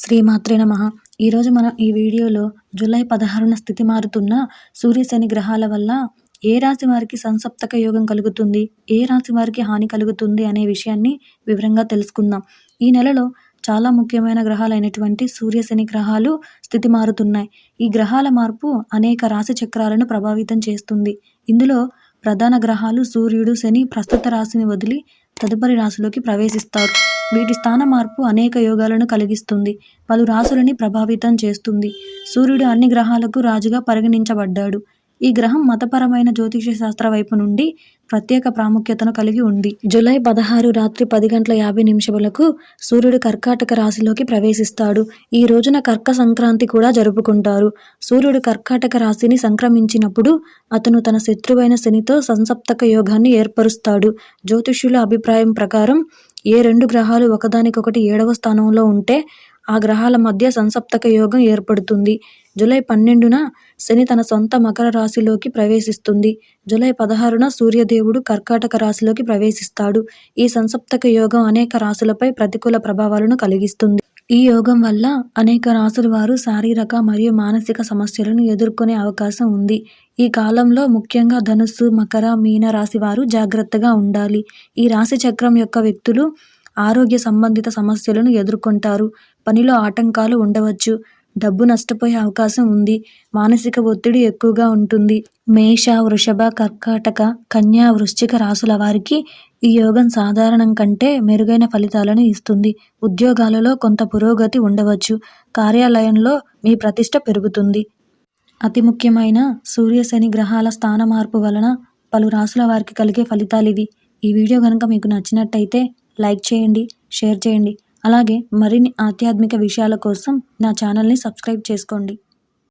శ్రీమాత్రే నమ. ఈరోజు మనం ఈ వీడియోలో జూలై పదహారున స్థితి మారుతున్న సూర్య శని గ్రహాల వల్ల ఏ రాశి వారికి సంసప్తక యోగం కలుగుతుంది ఏ రాశి వారికి హాని కలుగుతుంది అనే విషయాన్ని వివరంగా తెలుసుకుందాం. ఈ నెలలో చాలా ముఖ్యమైన గ్రహాలైనటువంటి సూర్య శని గ్రహాలు స్థితి మారుతున్నాయి. ఈ గ్రహాల మార్పు అనేక రాశి చక్రాలను ప్రభావితం చేస్తుంది. ఇందులో ప్రధాన గ్రహాలు సూర్యుడు శని ప్రస్తుత రాశిని వదిలి తదుపరి రాశిలోకి ప్రవేశిస్తారు. వీటి స్థాన మార్పు అనేక యోగాలను కలిగిస్తుంది. పలు రాశులని ప్రభావితం చేస్తుంది. సూర్యుడు అన్ని గ్రహాలకు రాజుగా పరిగణించబడ్డాడు. ఈ గ్రహం మతపరమైన జ్యోతిష శాస్త్ర వైపు నుండి ప్రత్యేక ప్రాముఖ్యతను కలిగి ఉంది. జూలై పదహారు రాత్రి పది గంటల యాభై నిమిషములకు సూర్యుడు కర్కాటక రాశిలోకి ప్రవేశిస్తాడు. ఈ రోజున కర్క సంక్రాంతి కూడా జరుపుకుంటారు. సూర్యుడు కర్కాటక రాశిని సంక్రమించినప్పుడు అతను తన శత్రువైన శనితో సంసప్తక యోగాన్ని ఏర్పరుస్తాడు. జ్యోతిష్యుల అభిప్రాయం ప్రకారం ఏ రెండు గ్రహాలు ఒకదానికొకటి ఏడవ స్థానంలో ఉంటే ఆ గ్రహాల మధ్య సంసప్తక యోగం ఏర్పడుతుంది. జూలై పన్నెండున శని తన సొంత మకర రాశిలోకి ప్రవేశిస్తుంది. జూలై పదహారున సూర్యదేవుడు కర్కాటక రాశిలోకి ప్రవేశిస్తాడు. ఈ సంసప్తక యోగం అనేక రాశులపై ప్రతికూల ప్రభావాలను కలిగిస్తుంది. ఈ యోగం వల్ల అనేక రాసుల వారు శారీరక మరియు మానసిక సమస్యలను ఎదుర్కొనే అవకాశం ఉంది. ఈ కాలంలో ముఖ్యంగా ధనుస్సు మకర మీన రాశి వారు జాగ్రత్తగా ఉండాలి. ఈ రాశి చక్రం యొక్క వ్యక్తులు ఆరోగ్య సంబంధిత సమస్యలను ఎదుర్కొంటారు. పనిలో ఆటంకాలు ఉండవచ్చు. డబ్బు నష్టపోయే అవకాశం ఉంది. మానసిక ఒత్తిడి ఎక్కువగా ఉంటుంది. మేష వృషభ కర్కాటక కన్యా వృశ్చిక రాసుల వారికి ఈ యోగం సాధారణం కంటే మెరుగైన ఫలితాలను ఇస్తుంది. ఉద్యోగాలలో కొంత పురోగతి ఉండవచ్చు. కార్యాలయంలో మీ ప్రతిష్ట పెరుగుతుంది. అతి ముఖ్యమైన సూర్య శని గ్రహాల స్థాన మార్పు వలన పలు రాసుల వారికి కలిగే ఫలితాలు ఇవి. ఈ వీడియో కనుక మీకు నచ్చినట్టయితే లైక్ చేయండి షేర్ చేయండి. అలాగే మరిన్ని ఆధ్యాత్మిక విషయాల కోసం నా ఛానల్ని సబ్స్క్రైబ్ చేసుకోండి.